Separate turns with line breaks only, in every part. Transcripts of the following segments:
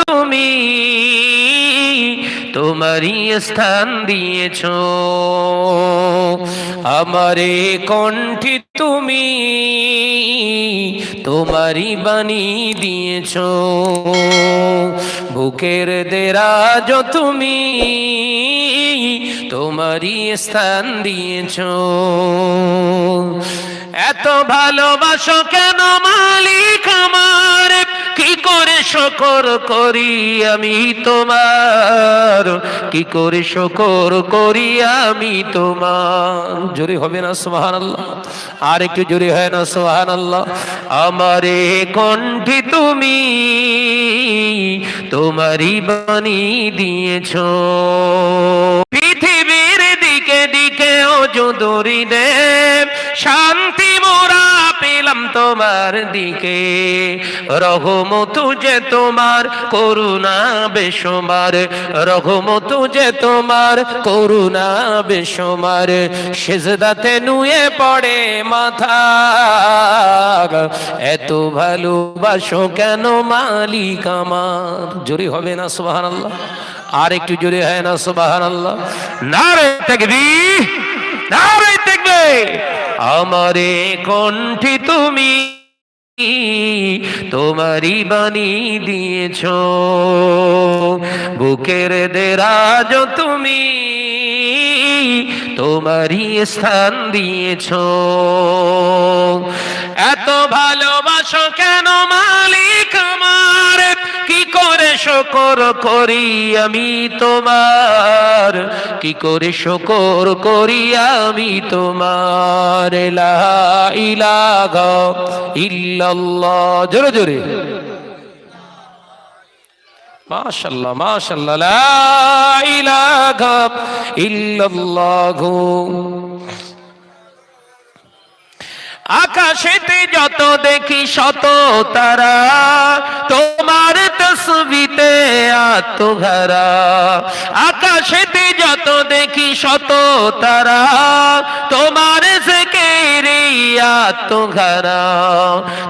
তুমি তোমারই স্থান দিয়েছ। আমারে কণ্ঠে তুমি তোমারই বাণী দিয়েছ। বুকের দেরাজ তুমি তোমারই স্থান দিয়েছ। এত ভালোবাসো কেন মালিক আমার? শকর করি আমি তোমার? কি করে শকর করি আমি তোমার? জোরে হবে না সোহান আল্লাহ আর একটু জোরে হয় না সোহান আল্লাহ আমারে কণ্ঠে তুমি তোমারই বাণী দিয়েছ। পৃথিবীর দিকে দিকে ও যদুরি দেব, শান্তি মোরা পেলাম তোমার দিকে। রহমত যে তোমার করুণা বেসমার রহমত যে তোমার করুণা বেসমার সেজদাতে নুয়ে পড়ে মাথা। এত ভালোবাসো কেন মালিক আমার? জোরে হবে না সুবাহ আল্লাহ আর একটু জোরে হয় না সুবাহান আল্লাহ নারে দেখবি নারে দেখবে আমারে কণ্ঠে তুমি তোমারই বাণী দিয়েছ। বুকের দেরাজ তুমি তোমারই স্থান দিয়েছ। এত ভালোবাসো কেন মালিক আমার? শকর করি আমি তোমার? কি করে শকর করি আমি তোমার? লা ইলাহা ইল্লাল্লাহ। জোরে জোরে। মাশাল্লাহ মাশাল্লাহ। লা ইলাহা ইল্লাল্লাহ। আকাশেতে যত দেখি শত তারা। তসবিতে আত্মঘরা আকাশেতে যত দেখি শত তারা, তোমার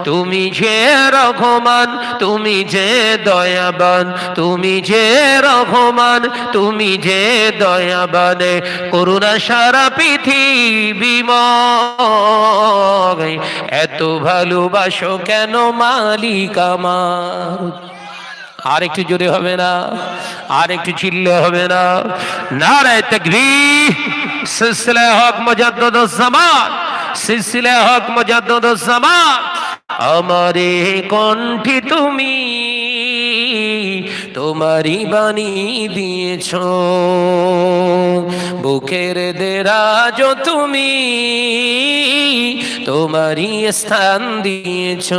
তুমি যে রঘমান তুমি যে দয়াবান, তুমি যে রঘমান তুমি যে দয়াবান। করুণা সারা পৃথিবী এত ভালোবাসো কেন মালিক আমার? আর একটু জোরে হবে না, আর একটু চিল্লে হবে না। নারায় তকবি সিলসিলা হক মুজাদ্দদ জামান সিলসিলা হক মুজাদ্দদ জামান আমারে কণ্ঠে তুমি তোমারই বাণী দিয়েছ, বুকের দেরাজ তুমি তোমারই স্থান দিয়েছ।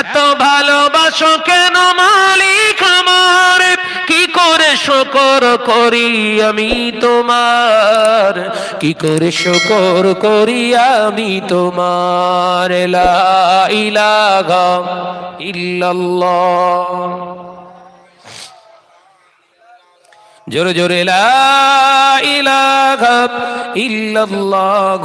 এত ভালোবাসো কেন মালিক আমার? কি করে শকর করি আমি তোমার? কি করে শকর করি আমি তোমার? ইলাহা ইল্লাল্লাহ। জোরে জোরে ইল্লাল্লাহ।